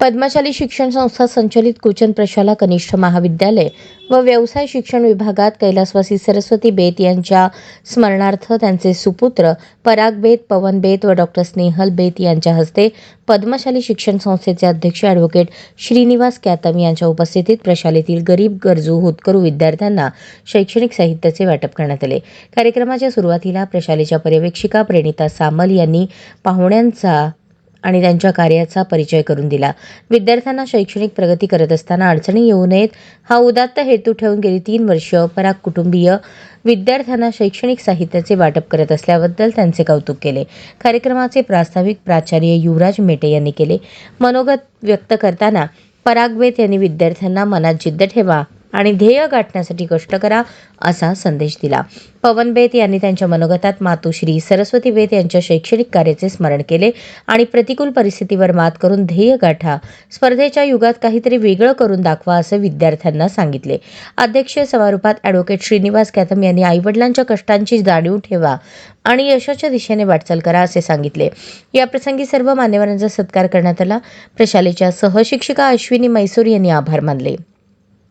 पद्मशाली शिक्षण संस्था संचलित कुचन प्रशाला कनिष्ठ महाविद्यालय व व्यवसाय शिक्षण विभागात कैलासवासी सरस्वती बेत यांच्या स्मरणार्थ त्यांचे सुपुत्र पराग बेत पवन बेत व डॉक्टर स्नेहल बेत यांच्या हस्ते पद्मशाली शिक्षण संस्थेचे अध्यक्ष ॲडव्होकेट श्रीनिवास कॅतम यांच्या उपस्थितीत प्रशालेतील गरीब गरजू होतकरू विद्यार्थ्यांना शैक्षणिक साहित्याचे वाटप करण्यात आले. कार्यक्रमाच्या सुरुवातीला प्रशालेच्या पर्यवेक्षिका प्रणिता सामल यांनी पाहुण्यांचा आणि त्यांच्या कार्याचा परिचय करून दिला. विद्यार्थ्यांना शैक्षणिक प्रगती करत असताना अडचणी येऊ नयेत. हा उदात्त हेतू ठेवून गेली तीन वर्ष पराग कुटुंबीय विद्यार्थ्यांना शैक्षणिक साहित्याचे वाटप करत असल्याबद्दल त्यांचे कौतुक केले. कार्यक्रमाचे प्रास्ताविक प्राचार्य युवराज मेटे यांनी केले. मनोगत व्यक्त करताना परागवेत यांनी विद्यार्थ्यांना मनात जिद्द ठेवा. आणि ध्येय गाठण्यासाठी कष्ट करा असा संदेश दिला. पवन बेत यांनी त्यांच्या मनोगतात मातोश्री सरस्वती बेत यांच्या शैक्षणिक कार्याचे स्मरण केले आणि प्रतिकूल परिस्थितीवर मात करून ध्येय गाठा. स्पर्धेच्या युगात काहीतरी वेगळं करून दाखवा असं विद्यार्थ्यांना सांगितले. अध्यक्षीय समारोपात ॲडव्होकेट श्रीनिवास कॅथम यांनी आईवडिलांच्या कष्टांची जाणीव ठेवा आणि यशाच्या दिशेने वाटचाल करा असे सांगितले. याप्रसंगी सर्व मान्यवरांचा सत्कार करण्यात आला. प्रशालेच्या सहशिक्षिका अश्विनी मैसूर यांनी आभार मानले.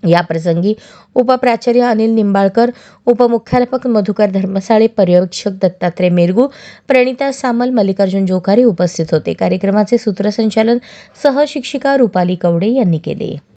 याप्रसंगी उपप्राचार्य अनिल निंबाळकर उपमुख्याध्यापक मधुकर धर्मसाळे पर्यवेक्षक दत्तात्रय मेरगू प्रणिता सामल मल्लिकार्जुन जोकारी उपस्थित होते. कार्यक्रमाचे सूत्रसंचालन सहशिक्षिका रुपाली कवडे यांनी केले.